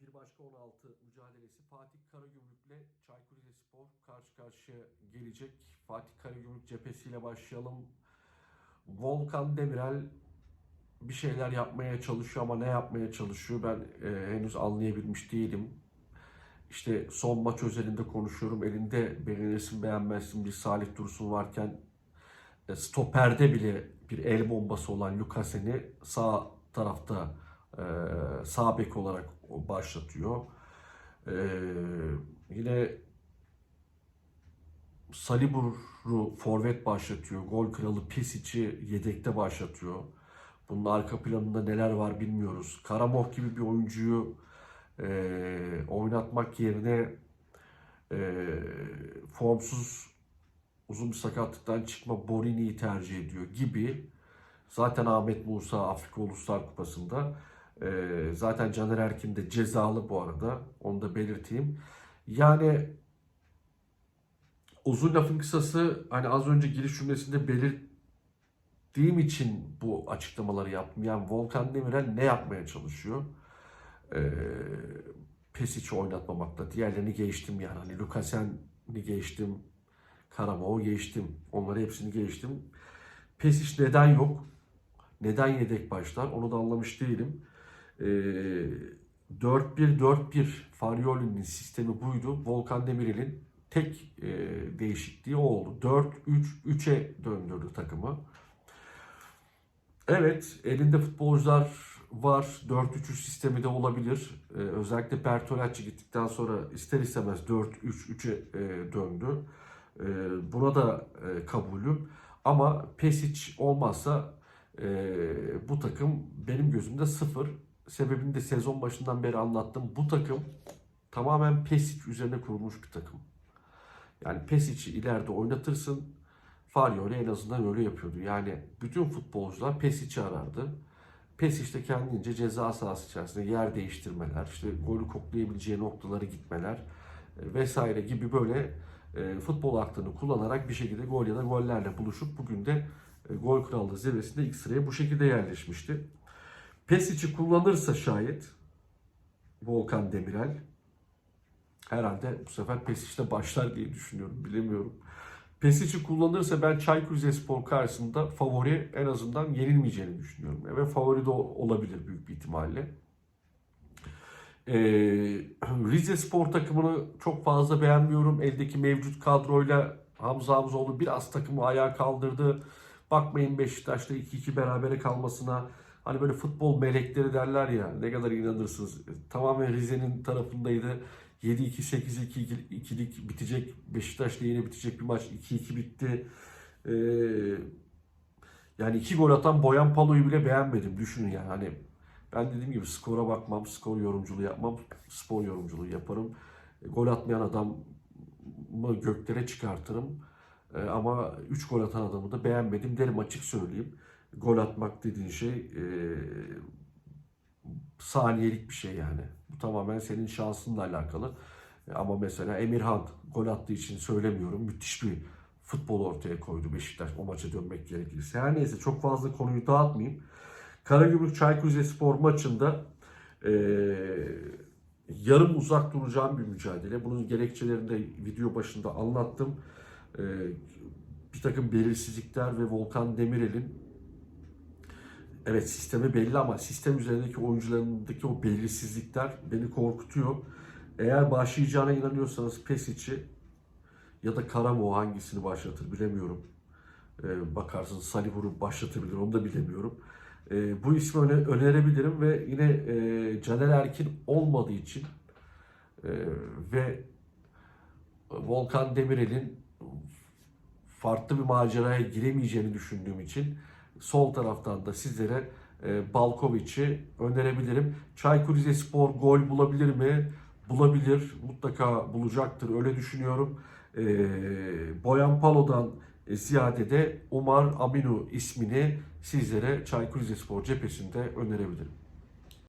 bir başka 16 mücadelesi Fatih Karagümrük'le Çaykur Rizespor karşı karşıya gelecek. Fatih Karagümrük cephesiyle başlayalım. Volkan Demirel bir şeyler yapmaya çalışıyor ama ne yapmaya çalışıyor ben e, henüz anlayabilmiş değilim. İşte son maç özelinde konuşuyorum. Elinde beğenirsin beğenmezsin bir Salih Dursun varken e, stoperde bile bir el bombası olan Lukasen'i sağ tarafta e, sağ bek olarak başlatıyor. E, yine Salibur'u forvet başlatıyor. Gol kralı Pesic'i yedekte başlatıyor. Bunun arka planında neler var bilmiyoruz. Karamoh gibi bir oyuncuyu e, oynatmak yerine e, formsuz uzun bir sakatlıktan çıkma Borini'yi tercih ediyor gibi. Zaten Ahmet Musa Afrika Uluslar Kupası'nda. E, zaten Caner Erkin de cezalı bu arada. Onu da belirteyim. Yani uzun lafın kısası hani az önce giriş cümlesinde belirttiğim için bu açıklamaları yaptım. Yani Volkan Demirel ne yapmaya çalışıyor? Ee, Pesic'i oynatmamakla. Diğerlerini geçtim yani. Hani Lukasen'i geçtim. Karamov'u geçtim. Onları hepsini geçtim. Pesic neden yok? Neden yedek başlar? Onu da anlamış değilim. Ee, 4-1-4-1 Farioli'nin sistemi buydu. Volkan Demirel'in tek e, değişikliği o oldu. 4-3-3'e döndürdü takımı. Evet, elinde futbolcular var. 4-3-3 sistemi de olabilir. Ee, özellikle Bertolacci gittikten sonra ister istemez 4-3-3'e e, döndü. Ee, buna da e, kabulüm. Ama Pesic olmazsa e, bu takım benim gözümde sıfır. Sebebini de sezon başından beri anlattım. Bu takım tamamen Pesic üzerine kurulmuş bir takım. Yani Pesic'i ileride oynatırsın. Farioli en azından öyle yapıyordu. Yani bütün futbolcular Pesic'i arardı. Pesic de kendince ceza sahası içerisinde yer değiştirmeler, işte golü koklayabileceği noktaları gitmeler e, vesaire gibi böyle e, futbol aklını kullanarak bir şekilde gol ya da gollerle buluşup bugün de e, gol krallığı zirvesinde ilk sıraya bu şekilde yerleşmişti. Pesic'i kullanırsa şayet Volkan Demirel herhalde bu sefer Pesic'te başlar diye düşünüyorum. Bilemiyorum. Pesic'i kullanırsa ben Çaykur Rizespor karşısında favori en azından yenilmeyeceğini düşünüyorum. Ve favori de olabilir büyük bir ihtimalle. Ee, Rize Spor takımını çok fazla beğenmiyorum. Eldeki mevcut kadroyla Hamza Hamzoğlu biraz takımı ayağa kaldırdı. Bakmayın Beşiktaş'ta 2-2 berabere kalmasına. Hani böyle futbol melekleri derler ya ne kadar inanırsınız. Tamamen Rize'nin tarafındaydı. 7-2, 8-2 bitecek. Beşiktaş'la yine bitecek bir maç. 2-2 bitti. Ee, yani iki gol atan Boyan Palo'yu bile beğenmedim. Düşünün yani. Hani ben dediğim gibi skora bakmam, skor yorumculuğu yapmam, spor yorumculuğu yaparım. E, gol atmayan adamı göklere çıkartırım. E, ama 3 gol atan adamı da beğenmedim derim açık söyleyeyim. Gol atmak dediğin şey e, saniyelik bir şey yani. Bu tamamen senin şansınla alakalı. E, Ama mesela Emirhan gol attığı için söylemiyorum. Müthiş bir futbol ortaya koydu Beşiktaş o maça dönmek gerekirse. Her neyse çok fazla konuyu dağıtmayayım. Karagümrük Çaykur Rizespor maçında e, yarım uzak duracağım bir mücadele. Bunun gerekçelerini de video başında anlattım. E, bir takım belirsizlikler ve Volkan Demirel'in evet sistemi belli ama sistem üzerindeki oyuncularındaki o belirsizlikler beni korkutuyor. Eğer başlayacağına inanıyorsanız Pesic'i ya da Karamo hangisini başlatır bilemiyorum. Ee, bakarsınız Salibur'u başlatabilir onu da bilemiyorum. Ee, bu ismi öne- önerebilirim ve yine e, Caner Erkin olmadığı için e, ve Volkan Demirel'in farklı bir maceraya giremeyeceğini düşündüğüm için sol taraftan da sizlere e, Balkovic'i önerebilirim. Çaykur Rizespor gol bulabilir mi? Bulabilir. Mutlaka bulacaktır. Öyle düşünüyorum. E, Boyan Palo'dan ziyade de Umar Aminu ismini sizlere Çaykur Rizespor cephesinde önerebilirim.